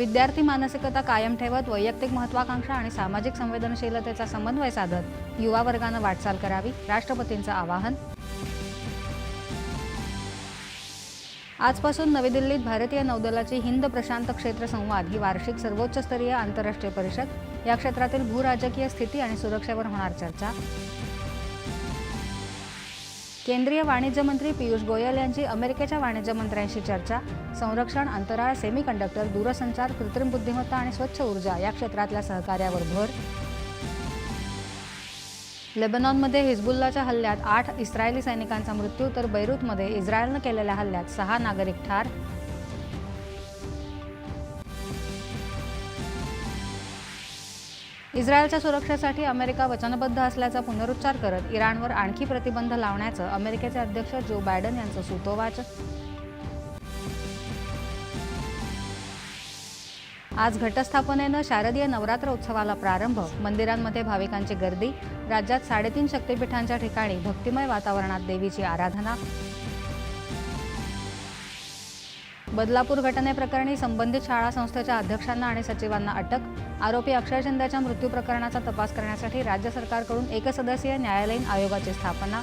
विद्यार्थी मानसिकता कायम ठेवत वैयक्तिक महत्वाकांक्षा आणि सामाजिक संवेदनशीलतेचा समन्वय साधत युवा वर्गानं वाटचाल करावी राष्ट्रपतींचं आवाहन. आजपासून नवी दिल्लीत भारतीय नौदलाची हिंद प्रशांत क्षेत्र संवाद ही वार्षिक सर्वोच्च स्तरीय आंतरराष्ट्रीय परिषद. या क्षेत्रातील भूराजकीय स्थिती आणि सुरक्षेवर होणार चर्चा. केंद्रीय वाणिज्य मंत्री पियुष गोयल यांची अमेरिकेच्या वाणिज्य मंत्र्यांशी चर्चा संरक्षण अंतराळ सेमीकंडक्टर दूरसंचार कृत्रिम बुद्धिमत्ता आणि स्वच्छ ऊर्जा या क्षेत्रातल्या सहकार्यावर भर. लेबनॉनमध्ये हिजबुल्लाच्या हल्ल्यात आठ इस्रायली सैनिकांचा मृत्यू तर बैरूतमध्ये इस्रायलनं केलेल्या हल्ल्यात सहा नागरिक ठार. इस्रायलच्या सुरक्षेसाठी अमेरिका वचनबद्ध असल्याचा पुनरुच्चार करत इराणवर आणखी प्रतिबंध लावण्याचं अमेरिकेचे अध्यक्ष जो बायडन यांचं सुतोवाच. आज घटस्थापनेनं शारदीय नवरात्र उत्सवाला प्रारंभ. मंदिरांमध्ये भाविकांची गर्दी. राज्यात साडेतीन शक्तिपीठांच्या ठिकाणी भक्तिमय वातावरणात देवीची आराधना. बदलापूर घटनेप्रकरणी संबंधित शाळा संस्थेच्या अध्यक्षांना आणि सचिवांना अटक. आरोपी अक्षय शिंदेच्या मृत्यू प्रकरणाचा तपास करण्यासाठी राज्य सरकारकडून एकसदस्यीय न्यायालयीन आयोगाची स्थापना.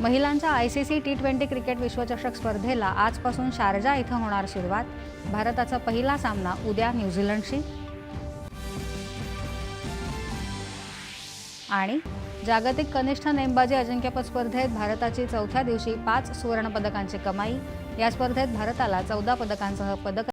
महिलांच्या आयसीसी टी ट्वेंटी क्रिकेट विश्वचषक स्पर्धेला आजपासून शारजा इथं होणार सुरुवात. भारताचा पहिला सामना उद्या न्यूझीलंडशी. आणि जागतिक कनिष्ठ नेमबाजी अजिंक्यपद स्पर्धेत भारताची चौथ्या दिवशी पाच सुवर्णपदकांची कमाई. या स्पर्धेत भारताला चौदा पदकांसह पदक